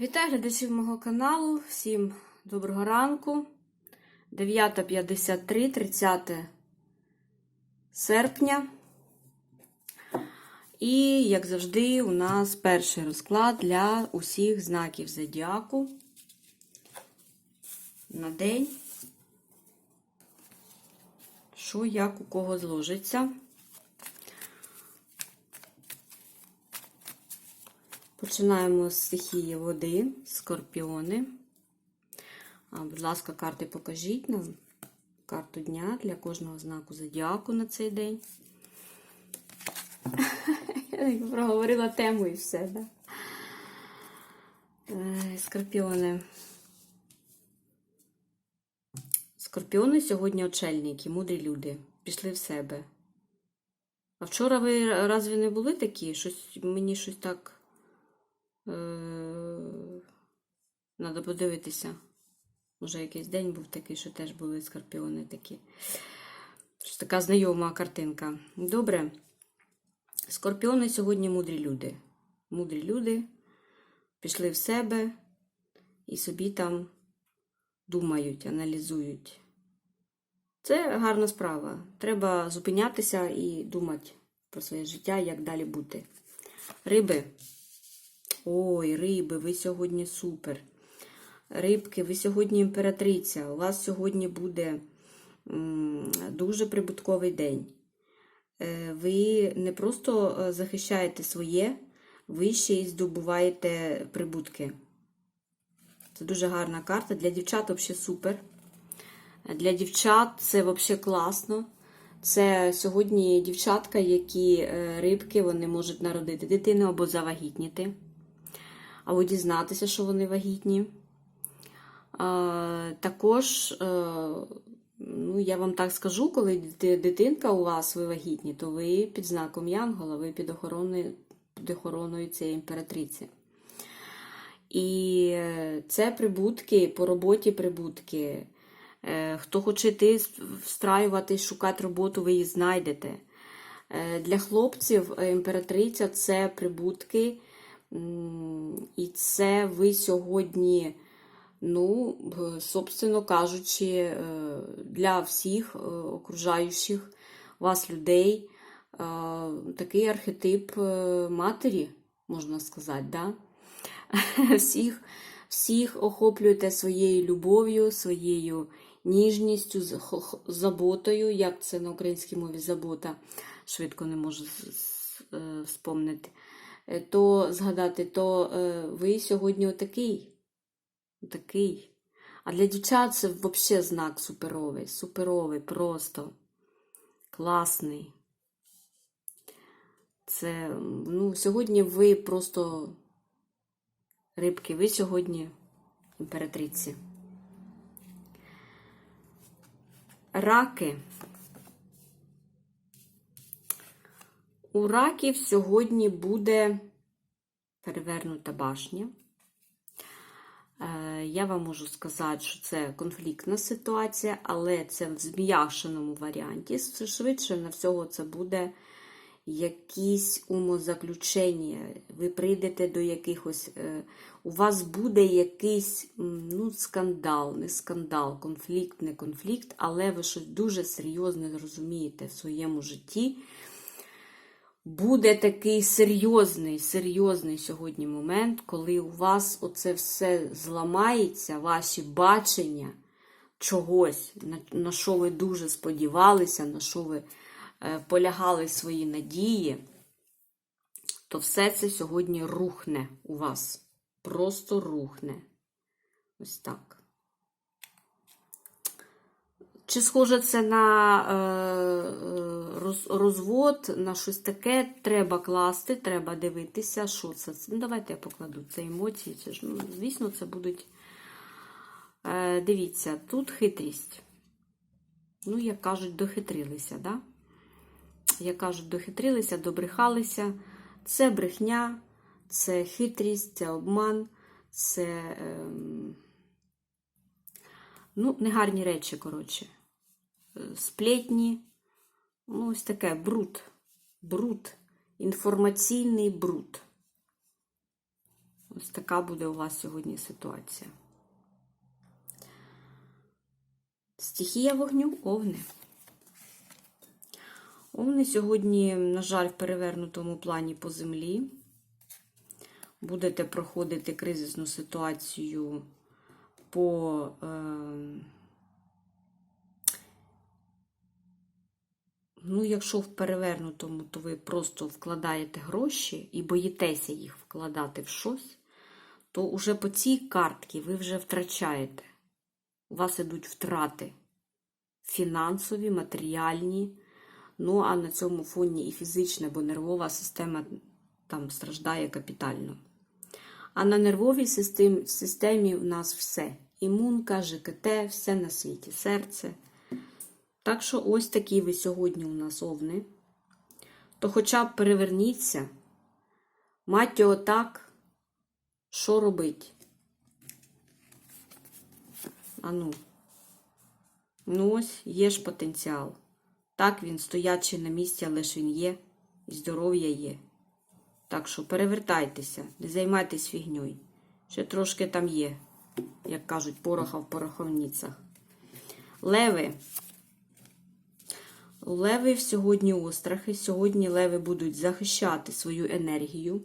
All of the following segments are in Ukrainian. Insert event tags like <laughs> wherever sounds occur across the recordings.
Вітаю глядачів мого каналу. Всім доброго ранку. 9.53, 30 серпня. І, як завжди, у нас перший розклад для усіх знаків зодіаку на день. Що як у кого зложиться. Починаємо з стихії води, скорпіони. Будь ласка, карти покажіть нам карту дня для кожного знаку зодіаку на цей день. <laughs> Я проговорила тему і все, да? Е, Скорпіони. Скорпіони сьогодні очельники, мудрі люди. Пішли в себе. А вчора ви разві не були такі? Щось мені щось так. Треба подивитися. Може, якийсь день був такий, що теж були скорпіони такі. Щось така знайома картинка. Добре. Скорпіони сьогодні мудрі люди. Мудрі люди пішли в себе і собі там думають, аналізують. Це гарна справа. Треба зупинятися і думати про своє життя, як далі бути. Риби. Ой, риби, ви сьогодні супер. Рибки, ви сьогодні імператриця. У вас сьогодні буде дуже прибутковий день. Е, Ви не просто е, захищаєте своє, ви ще й здобуваєте прибутки. Це дуже гарна карта. Для дівчат взагалі супер. Для дівчат це взагалі класно. Це сьогодні дівчатка, які е, рибки, вони можуть народити дитину або завагітніти або дізнатися, що вони вагітні. Також, е, ну, я вам так скажу, коли дитинка у вас ви вагітні, то ви під знаком Янгола, ви під охороною, під охороною цієї імператриці. І це прибутки, по роботі прибутки. Е, Хто хоче йти встраюватись, шукати роботу, ви її знайдете. Е, Для хлопців імператриця це прибутки. І це ви сьогодні, ну, собственно кажучи, для всіх окружаючих вас людей такий архетип матері, можна сказати, да? <laughs> всіх, всіх охоплюєте своєю любов'ю, своєю ніжністю, заботою, як це на українській мові забота, швидко не можу вспомнити то згадати, то е, ви сьогодні отакий. Отакий. А для дівчат це взагалі знак суперовий. Суперовий, просто класний. Це, ну, сьогодні ви просто рибки, ви сьогодні імператриці. Раки. У раків сьогодні буде перевернута башня. Е, я вам можу сказати, що це конфліктна ситуація, але це в зм'якшеному варіанті. Швидше на всього це буде якісь умозаключення. Ви прийдете до якихось. Е, у вас буде якийсь ну, скандал, не скандал, конфлікт, не конфлікт, але ви щось дуже серйозне розумієте в своєму житті буде такий серйозний, серйозний сьогодні момент, коли у вас оце все зламається, ваші бачення чогось, на, що ви дуже сподівалися, на що ви е, полягали свої надії, то все це сьогодні рухне у вас. Просто рухне. Ось так. Чи схоже це на е, розвод, на щось таке? Треба класти, треба дивитися, що це. Ну, Давайте я покладу це емоції. Це ж, ну, Звісно, це будуть. Е, Дивіться, тут хитрість. Ну, як кажуть, дохитрилися, да? Як кажуть, дохитрилися, добрехалися. Це брехня, це хитрість, це обман, це. Е, ну, негарні речі, коротше сплетні. Ну, ось таке бруд. Бруд. Інформаційний бруд. Ось така буде у вас сьогодні ситуація. Стихія вогню овни. Овни сьогодні, на жаль, в перевернутому плані по землі. Будете проходити кризисну ситуацію по. Е, Ну, якщо в перевернутому, то ви просто вкладаєте гроші і боїтеся їх вкладати в щось, то уже по цій картці ви вже втрачаєте. У вас ідуть втрати фінансові, матеріальні. Ну, а на цьому фоні і фізичне, бо нервова система там страждає капітально. А на нервовій системі у нас все. Імунка, ЖКТ, все на світі, серце. Так що ось такі ви сьогодні у нас овни. То хоча б переверніться, мать його так, що робить? Ану. Ну ось є ж потенціал. Так він стоячий на місці, але ж він є, і здоров'я є. Так що перевертайтеся, не займайтесь фігньою. Ще трошки там є, як кажуть, пороха в пороховницях. Леви. У левів сьогодні острахи. Сьогодні леви будуть захищати свою енергію,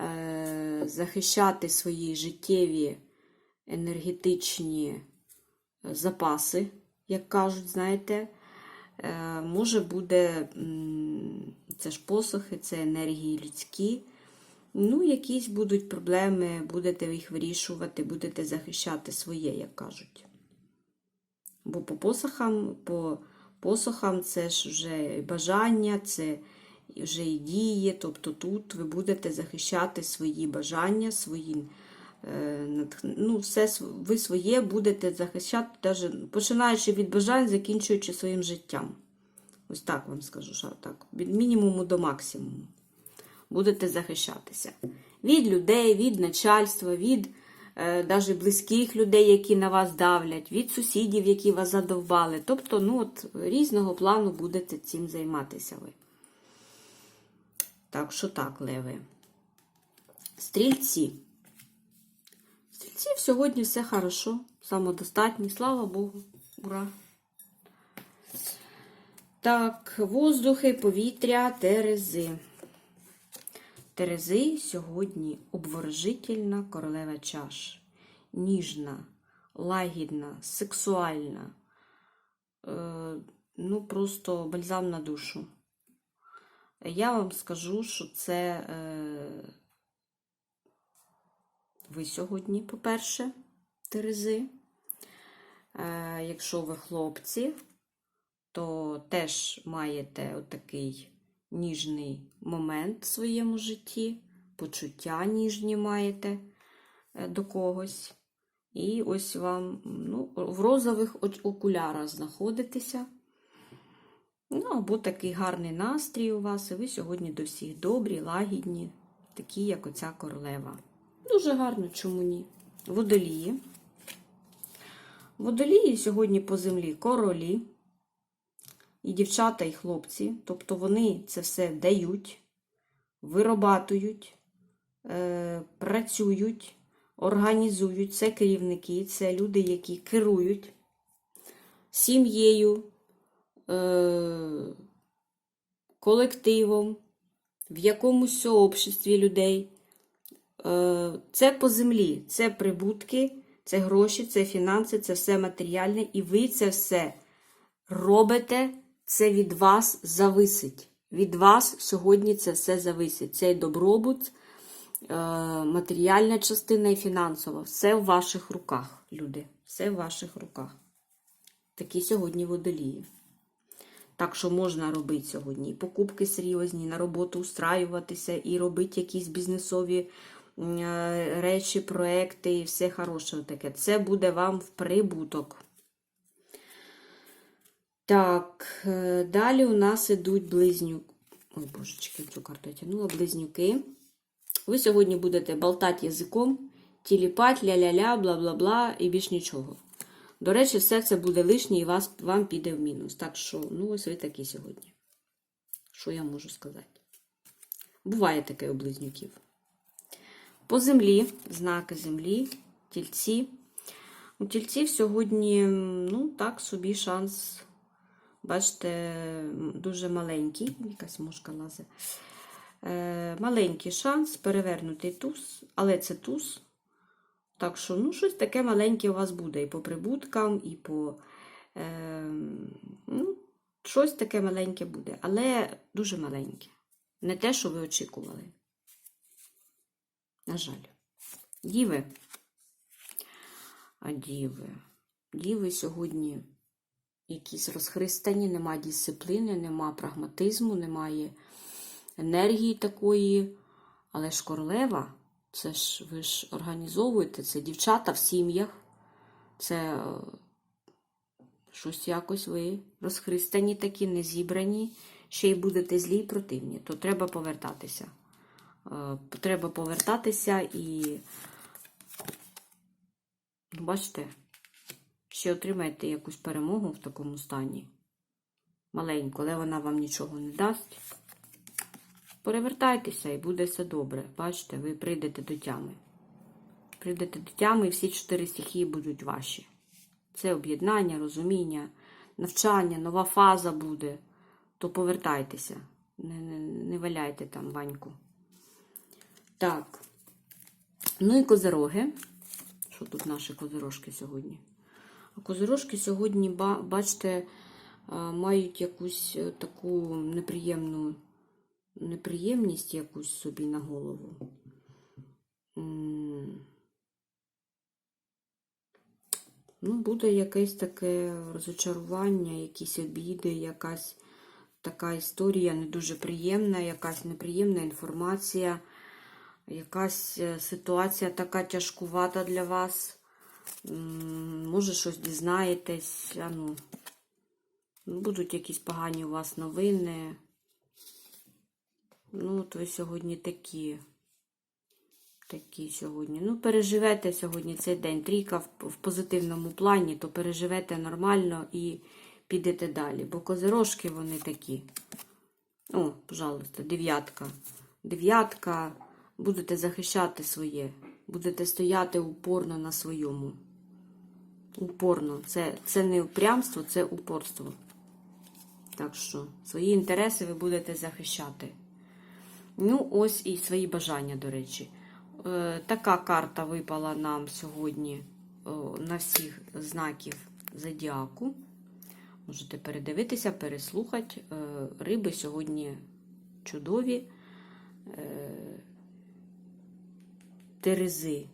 е, захищати свої життєві енергетичні запаси, як кажуть, знаєте. Е, Може буде, це ж посохи, це енергії людські. Ну, якісь будуть проблеми, будете їх вирішувати, будете захищати своє, як кажуть. Бо по посохам, по посохам це ж вже бажання, це вже і дії. Тобто тут ви будете захищати свої бажання, свої, е, ну, все, ви своє будете захищати, даже, починаючи від бажань, закінчуючи своїм життям. Ось так вам скажу, що так. Від мінімуму до максимуму. Будете захищатися. Від людей, від начальства, від е, даже близьких людей, які на вас давлять, від сусідів, які вас задовбали. Тобто, ну от різного плану будете цим займатися ви. Так що так, леви. Стрільці. Стрільців сьогодні все хорошо, самодостатні, слава Богу. Ура! Так, воздухи, повітря, терези. Терези сьогодні обворожительна королева чаш. Ніжна, лагідна, сексуальна. Е, ну, просто бальзам на душу. Я вам скажу, що це е, ви сьогодні, по-перше, Терези. Е, якщо ви хлопці, то теж маєте отакий ніжний момент в своєму житті, почуття ніжні маєте е, до когось. І ось вам ну, в розових окулярах знаходитеся. Ну, або такий гарний настрій у вас, і ви сьогодні до всіх добрі, лагідні, такі, як оця королева. Дуже гарно, чому ні? Водолії. Водолії сьогодні по землі королі. І дівчата, і хлопці. Тобто вони це все дають, вирабатують, е, працюють, організують. Це керівники, це люди, які керують сім'єю, е, колективом, в якомусь сообществі людей. Е, Це по землі, це прибутки, це гроші, це фінанси, це все матеріальне, і ви це все робите, це від вас зависить. Від вас сьогодні це все зависить. Цей добробут, е, матеріальна частина і фінансова. Все в ваших руках, люди. Все в ваших руках. Такі сьогодні водолії. Так що можна робити сьогодні і покупки серйозні, на роботу устраюватися, і робити якісь бізнесові е, речі, проекти і все хороше таке. Це буде вам в прибуток. Так, е, далі у нас ідуть близнюки. Ой, божечки, цю карту я тягнула. Близнюки. Ви сьогодні будете болтати язиком, тіліпать, ля-ля-ля, бла-бла-бла і більш нічого. До речі, все це буде лишнє і вас, вам піде в мінус. Так що, ну, ось ви такі сьогодні. Що я можу сказати? Буває таке у близнюків. По землі, знаки землі, тільці. У тільців сьогодні, ну, так собі шанс. Бачите, дуже маленький, якась мушка лазить. Е, маленький шанс, перевернутий туз, але це туз. Так що, ну, щось таке маленьке у вас буде і по прибуткам, і по. Е, ну, щось таке маленьке буде, але дуже маленьке. Не те, що ви очікували. На жаль. Діви. А діви. Діви сьогодні якісь розхристані, нема дисципліни, нема прагматизму, немає енергії такої. Але ж королева, це ж ви ж організовуєте, це дівчата в сім'ях. Це е, щось якось ви розхристані такі, не зібрані, ще й будете злі і противні. То треба повертатися. Е, Треба повертатися і, ну, бачите, ще отримаєте якусь перемогу в такому стані. Маленьку, але вона вам нічого не дасть. Перевертайтеся і буде все добре. Бачите, ви прийдете до тями. Прийдете до тями і всі чотири стихії будуть ваші. Це об'єднання, розуміння, навчання, нова фаза буде. То повертайтеся. Не, не, не валяйте там ваньку. Так. Ну і козироги. Що тут наші козирожки сьогодні? А козирожки сьогодні, бачите, мають якусь е, таку неприємну неприємність якусь собі на голову. Ну, буде якесь таке розочарування, якісь обіди, якась така історія не дуже приємна, якась неприємна інформація, якась е, ситуація така тяжкувата для вас. Може, щось дізнаєтесь, а ну, ну, будуть якісь погані у вас новини. Ну, от ви сьогодні такі. Такі сьогодні. Ну, переживете сьогодні цей день. Трійка в позитивному плані, то переживете нормально і підете далі. Бо козирожки вони такі. О, пожалуйста, дев'ятка. Дев'ятка. Будете захищати своє. Будете стояти упорно на своєму. Упорно. Це, це не упрямство, це упорство. Так що свої інтереси ви будете захищати. Ну, ось і свої бажання, до речі. Е, така карта випала нам сьогодні о, на всіх знаків зодіаку. Можете передивитися, переслухати. Е, риби сьогодні чудові. Терези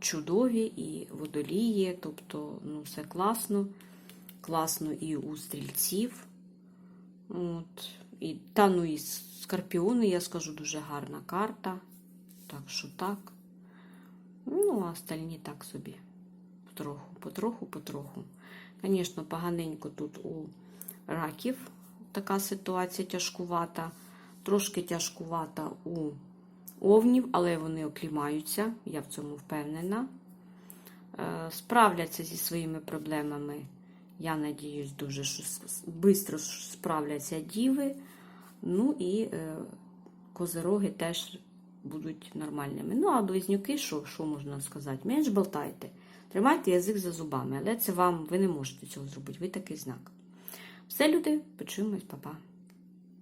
чудові і водолії, тобто, ну, все класно. Класно і у стрільців. От. І, та ну і скорпіони, я скажу, дуже гарна карта. Так що так. Ну, а остальні так собі. Потроху, потроху, потроху. Звісно, поганенько тут у раків така ситуація тяжкувата. Трошки тяжкувата у овнів, але вони оклімаються, я в цьому впевнена. Е, Справляться зі своїми проблемами. Я надіюсь, дуже швидко справляться діви. Ну і е, козироги теж будуть нормальними. Ну, а близнюки, що, що можна сказати? Менш болтайте. Тримайте язик за зубами, але це вам ви не можете цього зробити. Ви такий знак. Все, люди, почуємось, па-па.